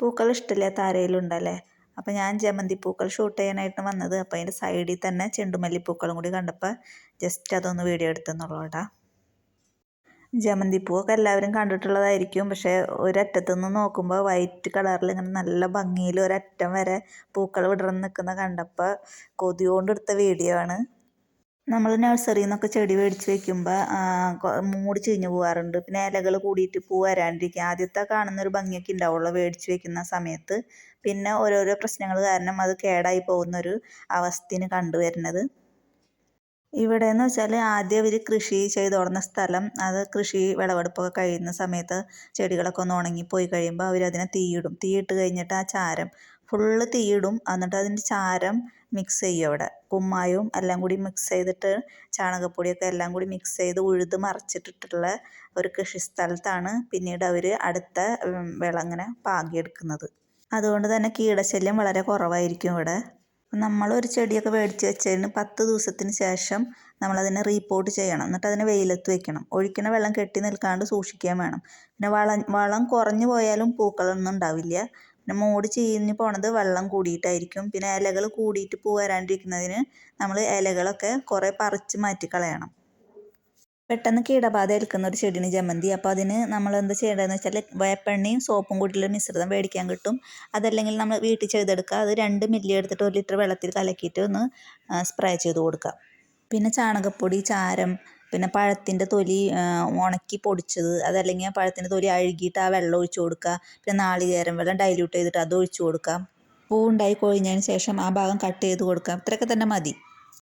പൂക്കൾ ഇഷ്ടമില്ലാത്ത ആരെങ്കിലും ഉണ്ടല്ലേ? അപ്പോൾ ഞാൻ ജമന്തി പൂക്കൾ ഷൂട്ട് ചെയ്യാനായിട്ട് വന്നത്. അപ്പോൾ അതിന്റെ സൈഡിൽ തന്നെ ചെണ്ടുമല്ലിപ്പൂക്കളും കൂടി കണ്ടപ്പോൾ ജസ്റ്റ് അതൊന്ന് വീഡിയോ എടുത്തെന്നുള്ളൂ കേട്ടാ. ജമന്തി പൂവൊക്കെ എല്ലാവരും കണ്ടിട്ടുള്ളതായിരിക്കും. പക്ഷേ ഒരറ്റത്തു നിന്ന് നോക്കുമ്പോൾ വൈറ്റ് കളറിൽ ഇങ്ങനെ നല്ല ഭംഗിയിൽ ഒരറ്റം വരെ പൂക്കൾ വിടർന്ന് നിൽക്കുന്ന കണ്ടപ്പോൾ കൊതിയോണ്ടെടുത്ത വീഡിയോ ആണ്. നമ്മൾ നഴ്സറിയിൽ നിന്നൊക്കെ ചെടി മേടിച്ച് വെക്കുമ്പോൾ മൂടി ചീഞ്ഞു പോകാറുണ്ട് പിന്നെ ഇലകൾ കൂടിയിട്ട് പൂ വരാണ്ടിരിക്കുക ആദ്യത്തെ കാണുന്ന ഒരു ഭംഗിയൊക്കെ ഉണ്ടാവുള്ളൂ മേടിച്ച് വെക്കുന്ന സമയത്ത്. പിന്നെ ഓരോരോ പ്രശ്നങ്ങൾ കാരണം അത് കേടായി പോകുന്നൊരു അവസ്ഥയാണ് കണ്ടുവരുന്നത് ഇവിടെ എന്ന് വെച്ചാൽ ആദ്യം അവർ കൃഷി ചെയ്ത് തുടങ്ങുന്ന സ്ഥലം അത് കൃഷി വിളവെടുപ്പൊക്കെ കഴിയുന്ന സമയത്ത് ചെടികളൊക്കെ ഒന്ന് ഉണങ്ങിപ്പോയി കഴിയുമ്പോൾ അവരതിനെ തീയിടും. തീയിട്ട് കഴിഞ്ഞിട്ട് ആ ചാരം ഫുള്ള് തീയിടും. എന്നിട്ട് അതിന്റെ ചാരം മിക്സ് ചെയ്യും അവിടെ. കുമ്മായവും എല്ലാം കൂടി മിക്സ് ചെയ്തിട്ട് ചാണകപ്പൊടിയൊക്കെ എല്ലാം കൂടി മിക്സ് ചെയ്ത് ഉഴുത് മറിച്ചിട്ടിട്ടുള്ള ഒരു കൃഷി സ്ഥലത്താണ് പിന്നീട് അവർ അടുത്ത വിളങ്ങനെ പാകിയെടുക്കുന്നത്. അതുകൊണ്ട് തന്നെ കീടശല്യം വളരെ കുറവായിരിക്കും ഇവിടെ. നമ്മളൊരു ചെടിയൊക്കെ മേടിച്ച് വെച്ചതിന് പത്ത് ദിവസത്തിന് ശേഷം നമ്മളതിനെ റീപ്പോർട്ട് ചെയ്യണം. എന്നിട്ട് അതിനെ വെയിലത്ത് വെക്കണം. ഒഴിക്കണ വെള്ളം കെട്ടി നിൽക്കാണ്ട് സൂക്ഷിക്കാൻ വേണം. പിന്നെ വളം വളം കുറഞ്ഞു പോയാലും പൂക്കളൊന്നും ഉണ്ടാവില്ല. പിന്നെ മോട് ചീഞ്ഞ് പോണത് വെള്ളം കൂടിയിട്ടായിരിക്കും. പിന്നെ ഇലകൾ കൂടിയിട്ട് പൂ വരാണ്ടിരിക്കുന്നതിന് നമ്മൾ ഇലകളൊക്കെ കുറേ പറിച്ച് മാറ്റി കളയണം. പെട്ടെന്ന് കീടബാധ ഏൽക്കുന്ന ഒരു ചെടിയാണ് ജമന്തി. അപ്പോൾ അതിന് നമ്മൾ എന്താ ചെയ്യേണ്ടതെന്ന് വെച്ചാൽ വേപ്പെണ്ണയും സോപ്പും കൂടിയുള്ള മിശ്രിതം മേടിക്കാൻ കിട്ടും. അതല്ലെങ്കിൽ നമ്മൾ വീട്ടിൽ ചെയ്തെടുക്കുക. അത് രണ്ട് മില്ലി എടുത്തിട്ട് ഒരു ലിറ്റർ വെള്ളത്തിൽ കലക്കിയിട്ട് ഒന്ന് സ്പ്രേ ചെയ്ത് കൊടുക്കുക. പിന്നെ ചാണകപ്പൊടി ചാരം പിന്നെ പഴത്തിന്റെ തൊലി ഉണക്കി പൊടിച്ചത് അതല്ലെങ്കിൽ പഴത്തിന്റെ തൊലി അഴുകിയിട്ട് ആ വെള്ളം ഒഴിച്ചു കൊടുക്കുക. പിന്നെ നാളികേരം വെള്ളം ഡൈല്യൂട്ട് ചെയ്തിട്ട് അത് ഒഴിച്ചു കൊടുക്കാം പൂവുണ്ടായി കഴിഞ്ഞതിന് ശേഷം ആ ഭാഗം കട്ട് ചെയ്ത് കൊടുക്കാം ഇത്രയൊക്കെ തന്നെ മതി.